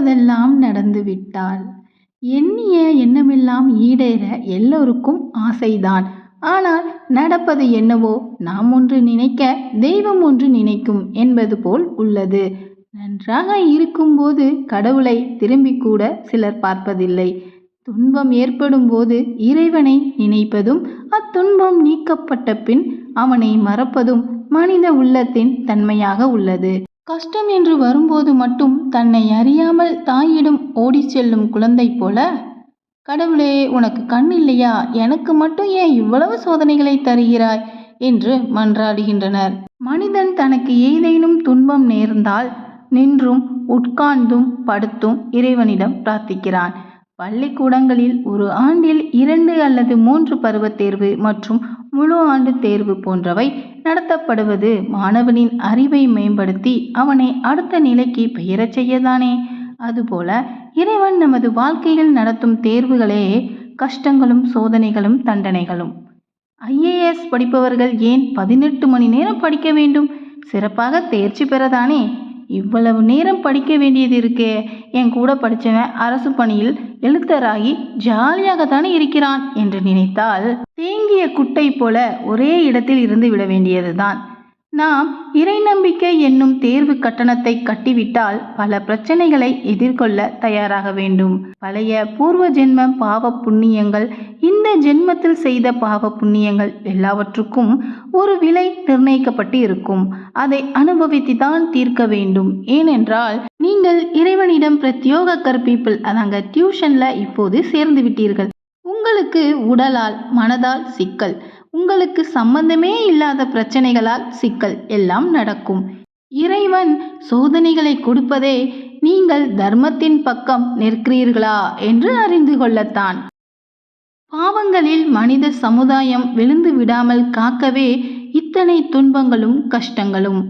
நினைப்பதெல்லாம் நடந்துவிட்டால் எண்ணிய எண்ணமெல்லாம் ஈடேற எல்லோருக்கும் ஆசைதான். ஆனால் நடப்பது என்னவோ நாம் ஒன்று நினைக்க தெய்வம் ஒன்று நினைக்கும் என்பது போல் உள்ளது. நன்றாக இருக்கும்போது கடவுளை திரும்பி கூட சிலர் பார்ப்பதில்லை. துன்பம் ஏற்படும் போது இறைவனை நினைப்பதும் அத்துன்பம் நீக்கப்பட்ட பின் அவனை மறப்பதும் மனித உள்ளத்தின் தன்மையாக உள்ளது. கஷ்டம் என்று வரும்போது மட்டும் தன்னை அறியாமல் தாயிடம் ஓடிச் செல்லும் குழந்தை போல கடவுளே உனக்கு கண் இல்லையா? எனக்கு மட்டும் ஏன் இவ்வளவு சோதனைகளை தருகிறாய்? என்று மன்றாடுகின்றனர். மனிதன் தனக்கு ஏதேனும் துன்பம் நேர்ந்தால் நின்றும் உட்கார்ந்தும் படுத்தும் இறைவனிடம் பிரார்த்திக்கிறான். பள்ளிக்கூடங்களில் ஒரு ஆண்டில் இரண்டு அல்லது மூன்று பருவத் தேர்வு மற்றும் முழு ஆண்டு தேர்வு போன்றவை நடத்தப்படுவது மாணவனின் அறிவை மேம்படுத்தி அவனை அடுத்த நிலைக்கு பெயரச் செய்யதானே. அதுபோல இறைவன் நமது வாழ்க்கையில் நடத்தும் தேர்வுகளே கஷ்டங்களும் சோதனைகளும் தண்டனைகளும். ஐஏஎஸ் படிப்பவர்கள் ஏன் பதினெட்டு மணி நேரம் படிக்க வேண்டும்? சிறப்பாக தேர்ச்சி பெறதானே? இவ்வளவு நேரம் படிக்க வேண்டியது இருக்கே. என் கூட படித்தவன் அரசு பணியில் எழுத்தராகி ஜாலியாகத்தானே இருக்கிறான் என்று நினைத்தால் தேங்கிய குட்டை போல ஒரே இடத்தில் இருந்து விட வேண்டியதுதான். நாம் இறை நம்பிக்கை என்னும் தேர்வு கட்டணத்தை கட்டிவிட்டால் பல பிரச்சனைகளை எதிர்கொள்ள தயாராக வேண்டும். பழைய பூர்வ ஜென்ம பாவ புண்ணியங்கள் இந்த ஜென்மத்தில் செய்த பாவ புண்ணியங்கள் எல்லாவற்றுக்கும் ஒரு விலை நிர்ணயிக்கப்பட்டு இருக்கும் அதை அனுபவித்து தான் தீர்க்க வேண்டும். ஏனென்றால் நீங்கள் இறைவனிடம் பிரத்யோக கற்பிப்பில் அதாங்க டியூஷன்ல இப்போது சேர்ந்து விட்டீர்கள். உங்களுக்கு உடலால் மனதால் சிக்கல். உங்களுக்கு சம்பந்தமே இல்லாத பிரச்சனைகளால் சிக்கல் எல்லாம் நடக்கும். இறைவன் சோதனைகளை கொடுப்பதே நீங்கள் தர்மத்தின் பக்கம் நிற்கிறீர்களா என்று அறிந்து கொள்ளத்தான். பாவங்களில் மனித சமுதாயம் விழுந்து விடாமல் காக்கவே இத்தனை துன்பங்களும் கஷ்டங்களும்.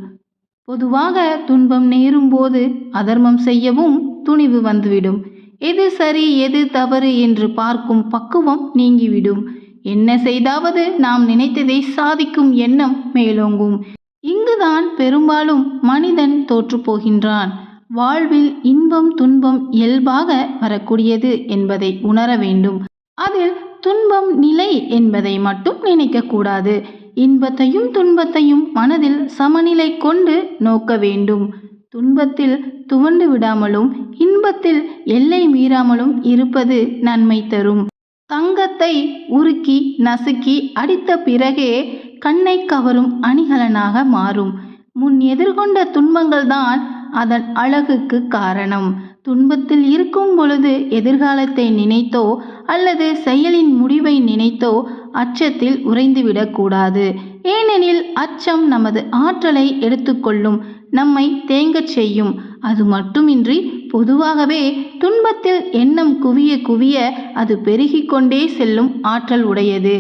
பொதுவாக துன்பம் நேரும்போது அதர்மம் செய்யவும் துணிவு வந்துவிடும். எது சரி எது தவறு என்று பார்க்கும் பக்குவம் நீங்கிவிடும். என்ன செய்தாவது நாம் நினைத்ததை சாதிக்கும் எண்ணம் மேலோங்கும். இங்குதான் பெரும்பாலும் மனிதன் தோற்று போகின்றான். வாழ்வில் இன்பம் துன்பம் இயல்பாக வரக்கூடியது என்பதை உணர வேண்டும். அதில் துன்பம் நிலை என்பதை மட்டும் நினைக்கக்கூடாது இன்பத்தையும் துன்பத்தையும் மனதில் சமநிலை கொண்டு நோக்க வேண்டும். துன்பத்தில் துவண்டு விடாமலும் இன்பத்தில் எல்லை மீறாமலும் இருப்பது நன்மை தரும். தங்கத்தை உருக்கி நசுக்கி அடித்த பிறகே கண்ணை கவரும் அணிகலனாக மாறும். முன் எதிர்கொண்ட துன்பங்கள்தான் அதன் அழகுக்கு காரணம். துன்பத்தில் இருக்கும் பொழுது எதிர்காலத்தை நினைத்தோ அல்லது செயலின் முடிவை நினைத்தோ அச்சத்தில் உறைந்துவிடக்கூடாது ஏனெனில் அச்சம் நமது ஆற்றலை எடுத்துக்கொள்ளும் நம்மை தேங்கச் செய்யும். அது மட்டுமின்றி பொதுவாகவே துன்பத்தில் எண்ணம் குவிய குவிய அது பெருகிக்கொண்டே செல்லும் ஆற்றல் உடையது.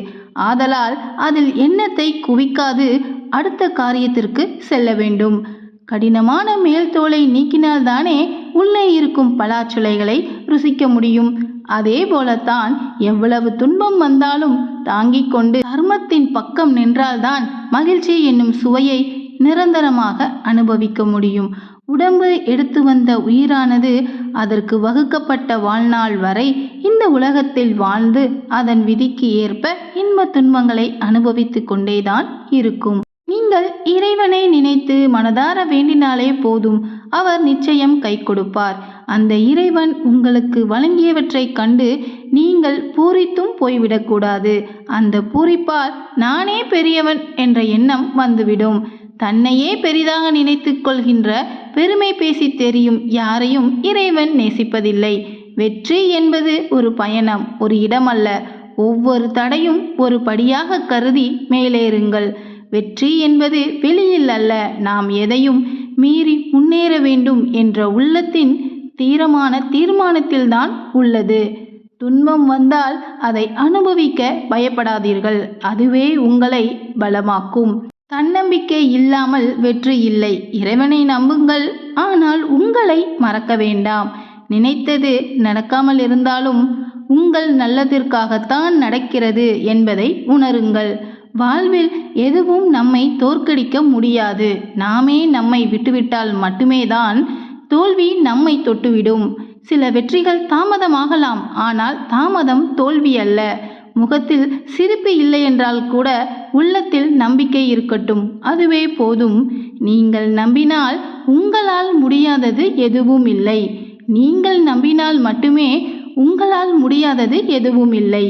ஆதலால் அதில் எண்ணத்தை குவிக்காது அடுத்த காரியத்திற்கு செல்ல வேண்டும். கடினமான மேல் தோலை நீக்கினால்தானே உள்ளே இருக்கும் பலாச்சுளைகளை ருசிக்க முடியும். அதே போலத்தான் எவ்வளவு துன்பம் வந்தாலும் தாங்கிக் கொண்டு தர்மத்தின் பக்கம் நின்றால்தான் மகிழ்ச்சி என்னும் சுவையை நிரந்தரமாக அனுபவிக்க முடியும். உடம்பு எடுத்து வந்த உயிரானது அதற்கு வகுக்கப்பட்ட வாழ்நாள் வரை இந்த உலகத்தில் வாழ்ந்து அதன் விதிக்கு ஏற்ப இன்ப துன்பங்களை அனுபவித்து கொண்டேதான் இருக்கும். நீங்கள் இறைவனை நினைத்து மனதார வேண்டினாலே போதும். அவர் நிச்சயம் கை கொடுப்பார். அந்த இறைவன் உங்களுக்கு வழங்கியவற்றை கண்டு நீங்கள் பூரித்தும் போய்விடக்கூடாது. அந்த பூரிப்பால் நானே பெரியவன் என்ற எண்ணம் வந்துவிடும். தன்னையே பெரிதாக நினைத்து கொள்கின்ற பெருமை பேசி தெரியும் யாரையும் இறைவன் நேசிப்பதில்லை. வெற்றி என்பது ஒரு பயணம் ஒரு இடமல்ல. ஒவ்வொரு தடையும் ஒரு படியாக கருதி மேலேறுங்கள். வெற்றி என்பது வெளியில் அல்ல நாம் எதையும் மீறி முன்னேற வேண்டும் என்ற உள்ளத்தின் தீரமான தீர்மானத்தில்தான் உள்ளது. துன்பம் வந்தால் அதை அனுபவிக்க பயப்படாதீர்கள். அதுவே உங்களை பலமாக்கும். தன்னம்பிக்கை இல்லாமல் வெற்றி இல்லை. இறைவனை நம்புங்கள். ஆனால் உங்களை மறக்க வேண்டாம். நினைத்தது நடக்காமல் இருந்தாலும் உங்கள் நல்லதிற்காகத்தான் நடக்கிறது என்பதை உணருங்கள். வாழ்வில் எதுவும் நம்மை தோற்கடிக்க முடியாது. நாமே நம்மை விட்டுவிட்டால் மட்டுமே தான் தோல்வி நம்மை தொட்டுவிடும். சில வெற்றிகள் தாமதமாகலாம் ஆனால் தாமதம் தோல்வி அல்ல. முகத்தில் சிரிப்பு இல்லை என்றால் கூட உள்ளத்தில் நம்பிக்கை இருக்கட்டும். அதுவே போதும். நீங்கள் நம்பினால் உங்களால் முடியாதது எதுவும் இல்லை. நீங்கள் நம்பினால் மட்டுமே உங்களால் முடியாதது எதுவும் இல்லை.